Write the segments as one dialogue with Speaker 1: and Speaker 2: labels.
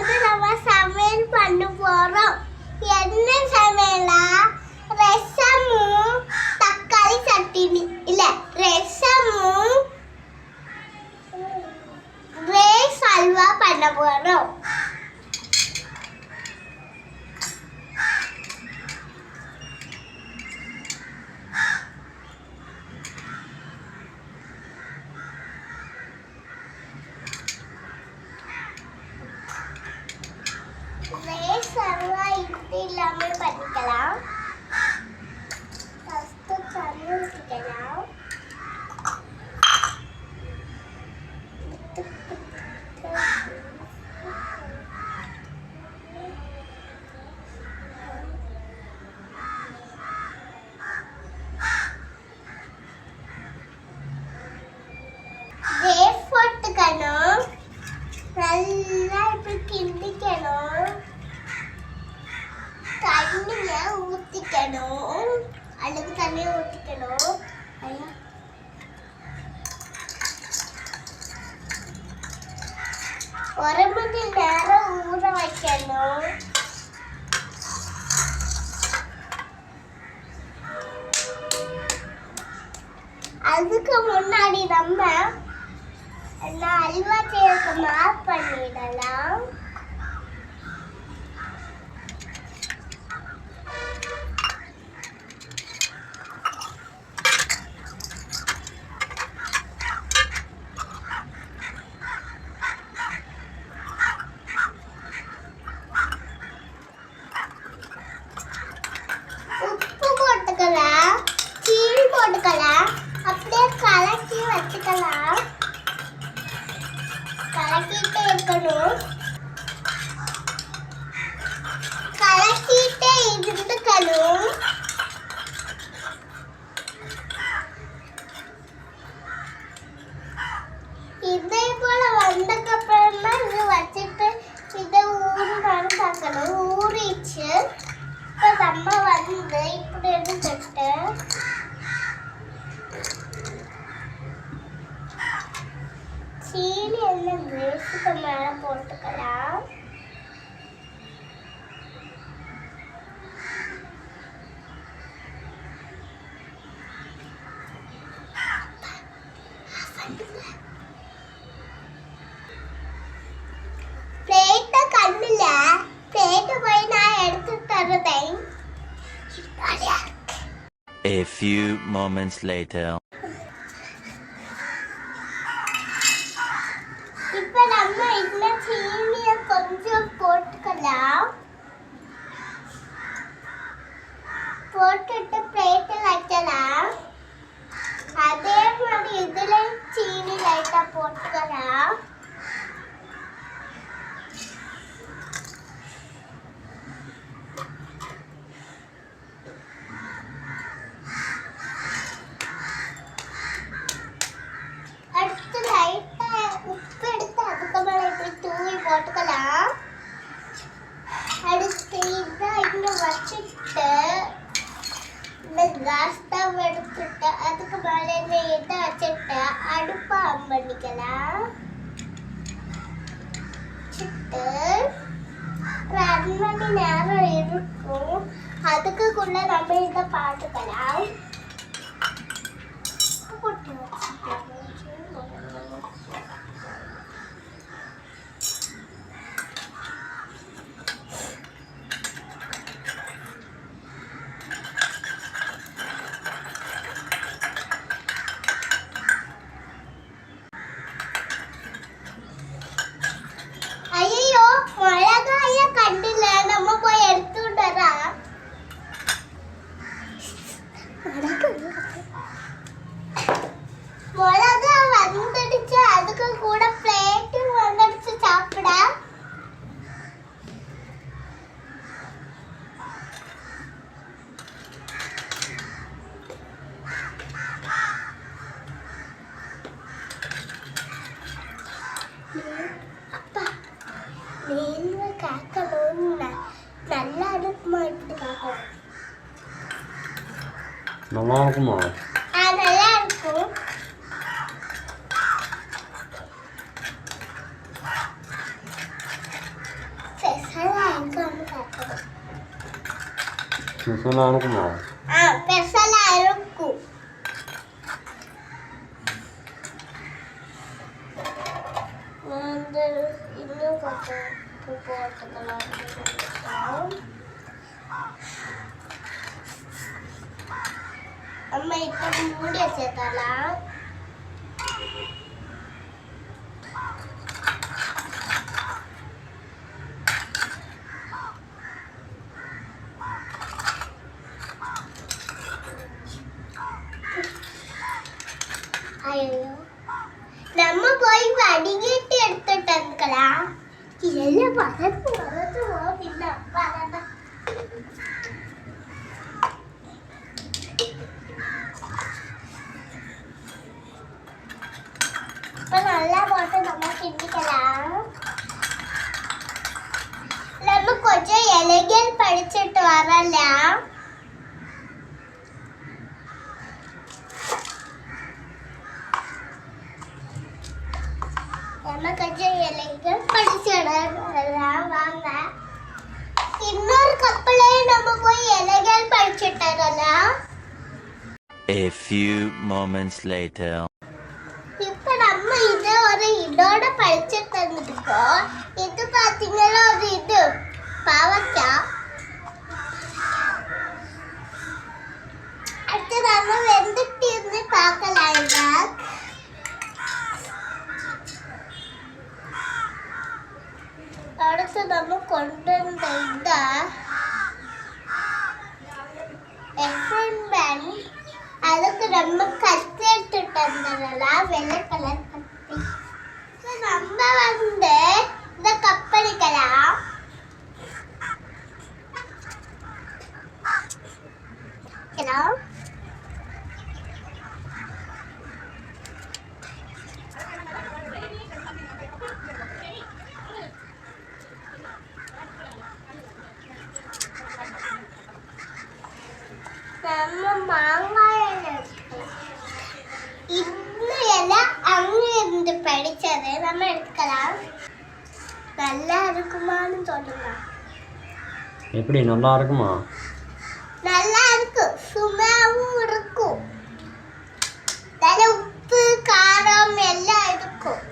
Speaker 1: வந்து நம்ம சமையல் பண்ண போகிறோம் என்ன சமையலா? ரசமும் தக்காளி சட்டினி. இல்லை ரசமும் ரைஸ் அல்வா பண்ண போகிறோம் ஒரு மணி நேரம் ஊற வைக்கணும் அதுக்கு முன்னாடி நம்ம அல்வா செய்யறதுக்கு மாப் பண்ணிடலாம் உப்பு போட்டுக்கலாம் சீனி போட்டுக்கலாம் அப்படியே கலக்கி வச்சுக்கலாம் கலக்கிட்டே இருக்கணும் கலக்கிட்டே இருந்துக்கணும் இதே போல வந்தக்கப்புறம் தான் இது வச்சுட்டு இதை ஊறினாலும் பார்க்கணும் ஊறிச்சு இப்போ நம்ம வந்து இப்படி எடுத்துட்டு சீனி எல்லாம் வேஸ்ட்டுக்கு மேலே போட்டுக்கலாம் பிளேட்டை கண்ணில் பிளேட்டை போய் நான் எடுத்து தருதேன்
Speaker 2: A few moments later.
Speaker 1: இப்போ நம்ம இதுல சீனியை கொஞ்சம் போட்டுக்கலாம் போட்டுட்டு பிளேட்டில் வைக்கலாம் அதே மாதிரி இதுல சீனி லைட்டா போட்டுக்கலாம் அடுத்து லைட்டா உப்பு எடுத்து அதுக்கு மேல இப்படி தூவி போட்டுக்கலாம் அடுத்து இதை இங்க வச்சுட்டு இந்த கேஸ் ஸ்டவ் எடுத்துட்டு அதுக்கு மேல இந்த வச்சுட்டு அடுப்பு ஆன் பண்ணிக்கலாம்? வச்சுட்டு ஒரு அரை மணி நேரம் இருக்கும். அதுக்குள்ளே நம்ம இதை பார்த்துக்கலாம். Vamos lá arrumar. Não funcionaram com nada.
Speaker 2: A few moments later.
Speaker 1: இப்போ நம்ம இத ஒரு இதோட படிச்சு தந்துருக்கோம் இது பாத்தீங்கன்னா ஒரு இது? பாவக்காய். அடுத்து நம்ம வெந்துட்டு இருந்து பார்க்கலாம் அடுத்து நம்ம கொண்டு வந்த இந்த எஃப்என் அதுக்கு நம்ம கத்தி எடுத்துட்டு வந்ததெல்லாம் வெள்ளை கலர் கத்தி நம்ம வந்து இந்த கப்படிக்கலாம் நம்ம மாங்காய் எடுத்து இன்னும் எல்லாம் அங்க இருந்து படிச்சது நம்ம எடுத்துக்கலாம். நல்லா இருக்குமான்னு சொல்லுங்க.
Speaker 3: எப்படி நல்லா இருக்குமா?
Speaker 1: நல்லா இருக்கு. சும்மாவும் இருக்கும். நல்ல உப்பு காரம் எல்லாம் இருக்கும்.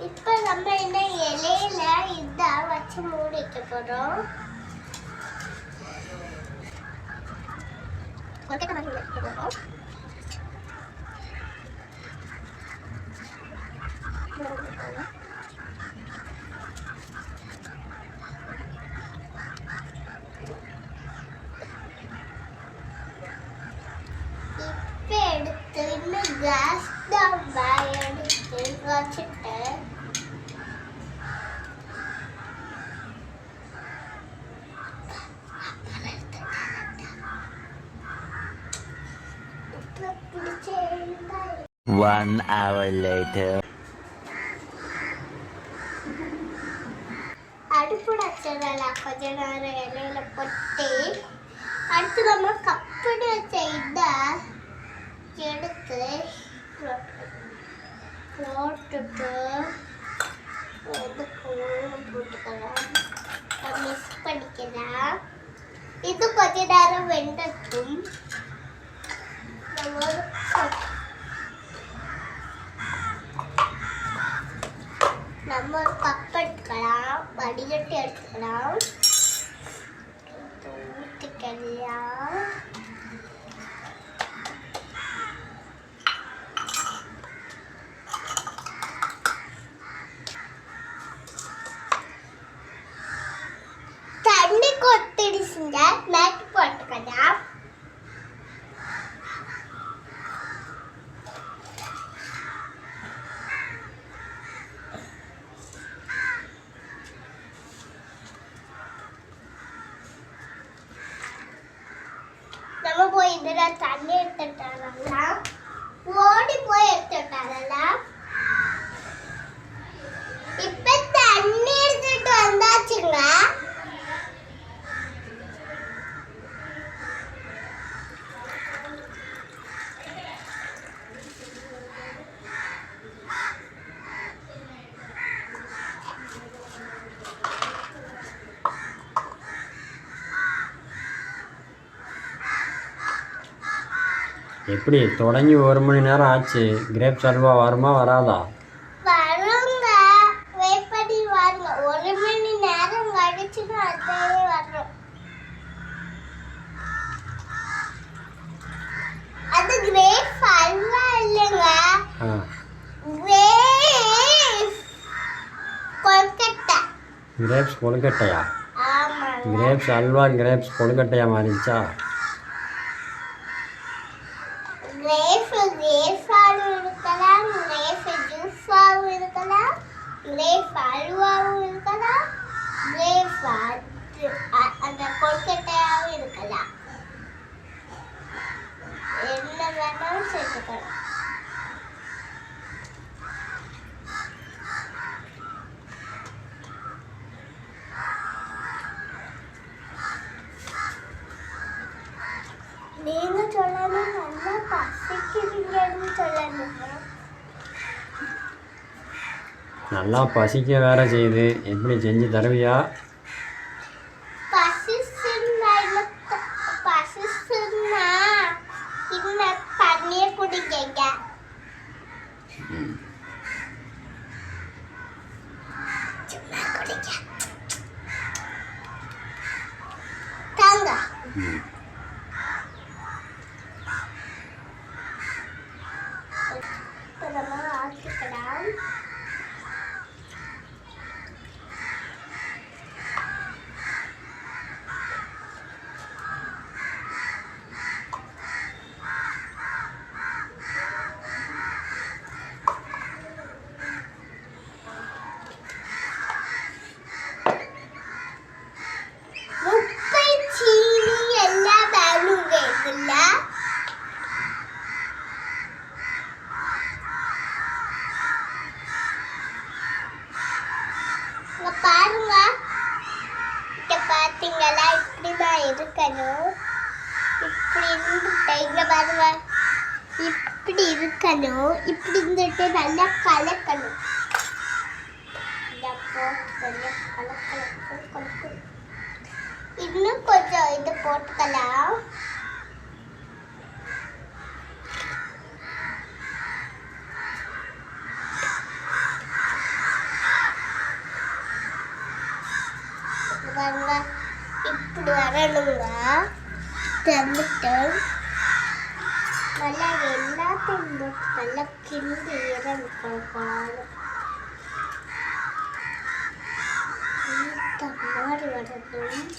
Speaker 1: இப்ப நம்ம என்ன இலையில இத வச்சு மூடிக்க போறோம். ஒரு கட்ட மாதிரி வைக்க போறோம் இப்ப எடுத்து இன்னும் கேஸ் டப்பா எடுத்து வச்சுட்டு இப்ப பிடிச்ச இருந்தா-
Speaker 2: One hour later.
Speaker 1: அடுப்பு வச்சிடலாம் கொஞ்ச நேரம் இலையில போட்டு அடுத்து நம்ம கப்படி வச்ச எடுத்து போட்டுட்டு போட்டுக்கலாம் பண்ணிக்கலாம் இது கொஞ்ச நேரம் வெண்டக்கும் நம்ம ஒரு கப்- நம்ம ஒரு கப் எடுத்துக்கலாம் வடிகட்டி எடுத்துக்கலாம். ஊற்றிக்கலாம்
Speaker 3: எப்படி? தொடங்கி ஒரு மணி நேரம் ஆச்சு. கிரேப்ஸ் அல்வா வருமா வராதா?
Speaker 1: கிரேப் கிரேப்
Speaker 3: கிரேப்ஸ் கொழுக்கட்டையா? கிரேப்ஸ் அல்வா கிரேப்ஸ் கொழுக்கட்டையா மாறிடுச்சா?
Speaker 1: நல்லா
Speaker 3: பசிக்க வேற செய்யுது. எப்படி செஞ்சு தருவியா?
Speaker 1: பசிச்சுன்னா இருக்கணும் இப்படி இருந்துட்டு பாருங்க. இப்படி இருக்கணும். இப்படி இருந்துட்டு நல்லா கலக்கணும். இன்னும் கொஞ்சம் இது போட்டுக்கலாம். பாருங்க. இப்படி வரணுங்க தந்துட்டு நல்லா எல்லாத்தையும் போட்டு நல்லா கிண்டி இறந்து இந்த மாதிரி வரணும்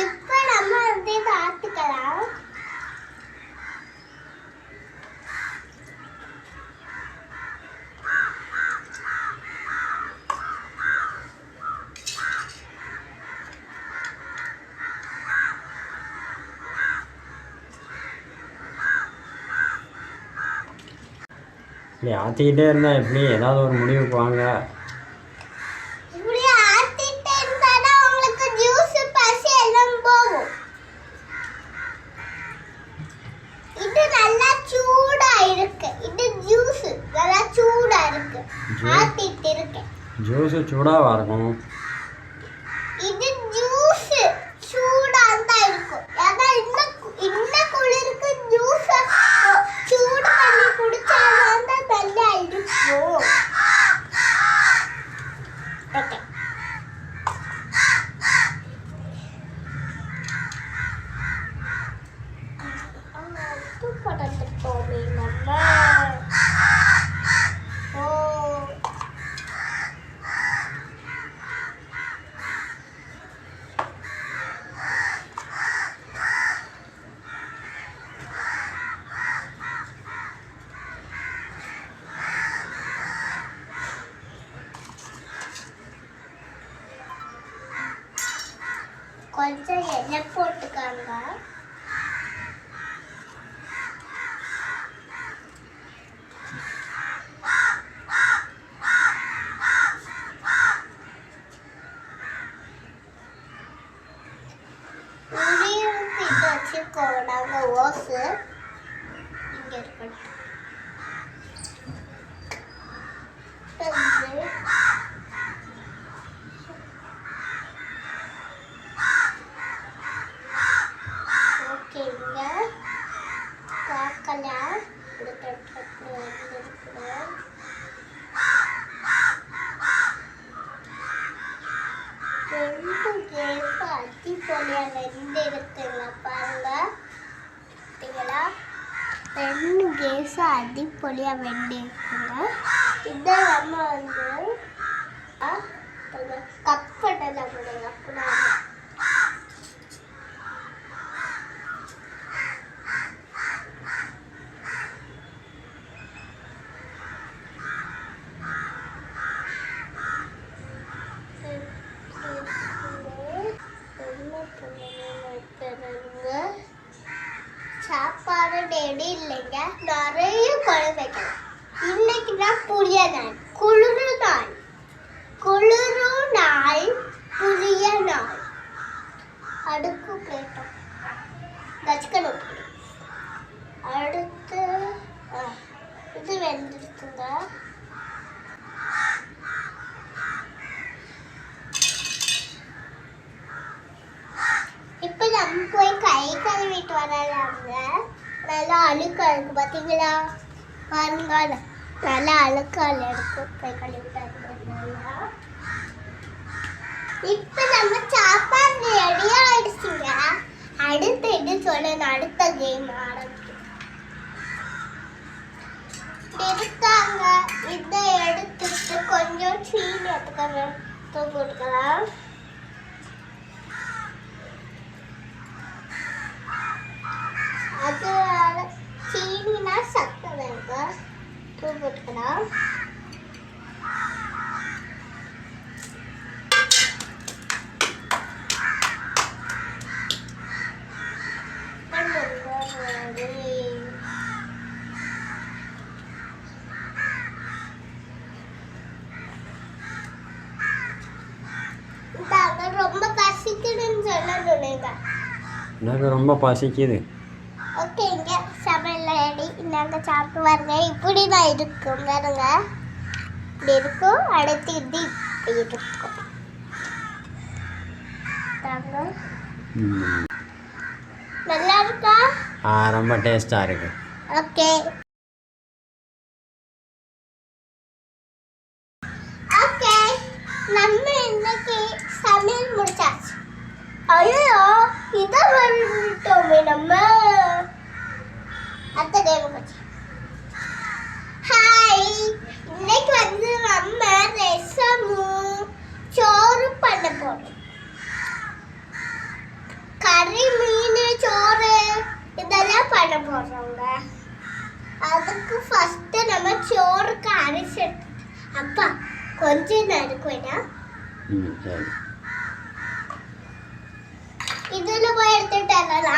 Speaker 1: இப்ப நம்ம வந்து இதை ஆத்துக்கலாம்
Speaker 3: இப்படி ஆற்றிக்கிட்டே இருந்தால் எப்படி? ஏதாவது ஒரு முடிவுக்கு வாங்க
Speaker 1: இப்படி ஆத்திட்டு இருந்தாதான் உங்களுக்கு ஜூஸ் பசி எல்லாம் போகும் இது நல்லா சூடா இருக்கு இது ஜூஸ் நல்லா சூடா இருக்கு
Speaker 3: Juice?
Speaker 1: ஆத்திட்டு இருக்கு
Speaker 3: ஜூஸு சூடாக இருக்கும்
Speaker 1: இது ஜூஸ் சூடா தான் இருக்கும் ஏன்னா இன்னும் கு- இன்னும் குளிருக்கு ஜூஸ் சூடு பண்ணி குடிச்சாதான் தான் நல்லா இருக்கும் ஓகே உப்பு போட்டுட்டோமே நம்ம ஓ கொஞ்சம் எண்ணெய் போட்டுக்காங்க. அடிப்பொலியாக வெந்து இந்த நம்ம வந்து கப்பட்டதை முடியும் அப்படின்னா சாப்பாடு டெடி இல்லைங்க. நம்ம போய் கை கழுவிட்டு வரலாங்க நல்லா அழுக்கா இருக்கு பார்த்தீங்களா பாருங்க நல்லா அழுக்கால் இருக்கு கை கழுவிட்டு வரலாம் இப்போ நம்ம சாப்பாடு ரெடி ஆயிடுச்சுங்க. அடுத்த இது சொல்லணும்? அடுத்த கேம் ஆரம்பிக்கும் இருக்காங்க இதை எடுத்துட்டு கொஞ்சம் சீனி எடுத்துக்கணும் கொடுக்கலாம் அது சீனினா சக்கரை இருக்கு பூ போட்டுக்கலாம் ரொம்ப பசிக்குதுன்னு சொல்லணும் நீங்க
Speaker 3: எனக்கு ரொம்ப பசிக்குது?
Speaker 1: இப்படி தான் இருக்கும். பாருங்க. இப்படி இருக்கும். அடுத்து இது இப்படி இருக்கும். நல்லா இருக்கா?
Speaker 3: ரொம்ப டேஸ்ட்டாக இருக்குது
Speaker 1: ஓகே ஓகே அதுக்கு ஃபர்ஸ்ட் நம்ம சோறுக்கு அரிசி எடுத்து அப்பா கொஞ்சம் நறுக்கு வேணாம்
Speaker 3: ம் சரி
Speaker 1: இதுல போய் எடுத்துட்டாங்க